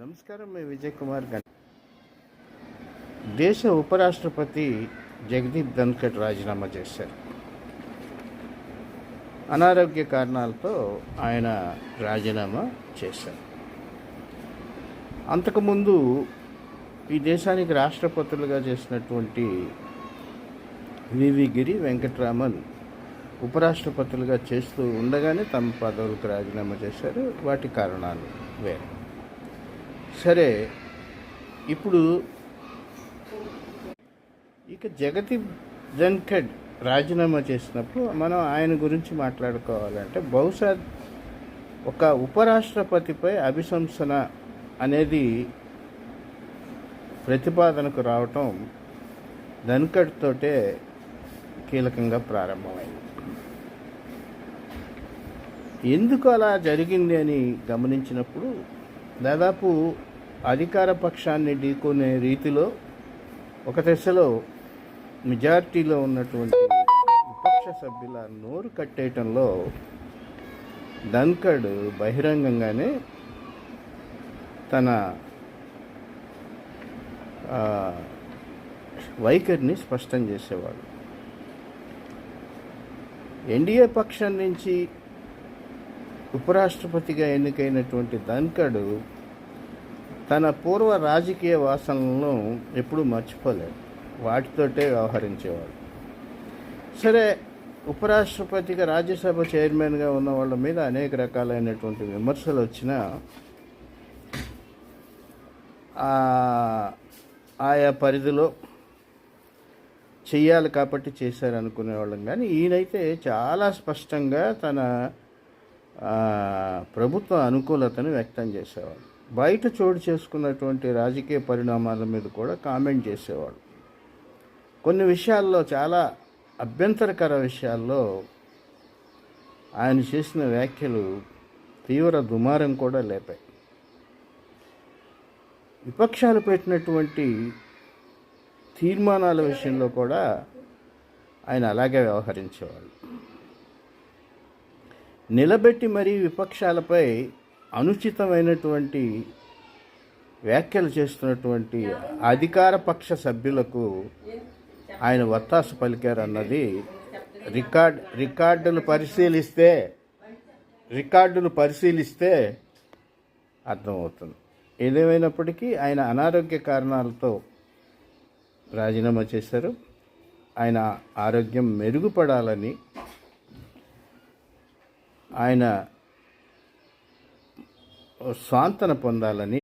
నమస్కారం మీ విజయ్ కుమార్ గన్ దేశ ఉపరాష్ట్రపతి జగదీప్ ధన్కర్ రాజీనామా చేశారు. అనారోగ్య కారణాలతో ఆయన రాజీనామా చేశారు. అంతకుముందు ఈ దేశానికి రాష్ట్రపతులుగా చేసినటువంటి వివి గిరి వెంకట్రామన్ ఉపరాష్ట్రపతులుగా చేస్తూ ఉండగానే తమ పదవులకు రాజీనామా చేశారు. వాటి కారణాలు వేరే. సరే ఇప్పుడు ఇక జగతి ధన్ఖడ్ రాజీనామా చేసినప్పుడు మనం ఆయన గురించి మాట్లాడుకోవాలంటే బహుశా ఒక ఉపరాష్ట్రపతిపై అభిశంసన అనేది ప్రతిపాదనకు రావటం ధన్ఖడ్ తోటే కీలకంగా ప్రారంభమైంది. ఎందుకు అలా జరిగింది అని గమనించినప్పుడు దాదాపు అధికార పక్షాన్ని ఢీకొనే రీతిలో ఒక దశలో మెజార్టీలో ఉన్నటువంటి విపక్ష సభ్యుల నోరు కట్టేయటంలో ధన్కడ్ బహిరంగంగానే తన వైఖరిని స్పష్టం చేసేవాడు. ఎన్డీఏ పక్షం నుంచి ఉపరాష్ట్రపతిగా ఎన్నికైనటువంటి ధన్కడ్ తన పూర్వ రాజకీయ వాసనలను ఎప్పుడూ మర్చిపోలేదు. వాటితోటే వ్యవహరించేవాడు. సరే ఉపరాష్ట్రపతిగా రాజ్యసభ చైర్మన్గా ఉన్న వాళ్ళ మీద అనేక రకాలైనటువంటి విమర్శలు వచ్చినా ఆయా పరిధిలో చెయ్యాలి కాబట్టి చేశారనుకునేవాళ్ళం కానీ ఈయనైతే చాలా స్పష్టంగా తన ప్రభుత్వ అనుకూలతను వ్యక్తం చేసేవాడు. బయట చోటు చేసుకున్నటువంటి రాజకీయ పరిణామాల మీద కూడా కామెంట్ చేసేవాడు. కొన్ని విషయాల్లో చాలా అభ్యంతరకర విషయాల్లో ఆయన చేసిన వ్యాఖ్యలు తీవ్ర దుమారం కూడా లేపాయి. విపక్షాలు పెట్టినటువంటి తీర్మానాల విషయంలో కూడా ఆయన అలాగే వ్యవహరించేవాళ్ళు నిలబెట్టి మరీ విపక్షాలపై అనుచితమైనటువంటి వ్యాఖ్యలు చేస్తున్నటువంటి అధికార పక్ష సభ్యులకు ఆయన వత్తాసు పలికారన్నది రికార్డ్ రికార్డులు పరిశీలిస్తే రికార్డులు పరిశీలిస్తే అర్థమవుతుంది. ఏదేమైనప్పటికీ ఆయన అనారోగ్య కారణాలతో రాజీనామా చేశారు. ఆయన ఆరోగ్యం మెరుగుపడాలని ఆయన స్వాంతన పొందాలని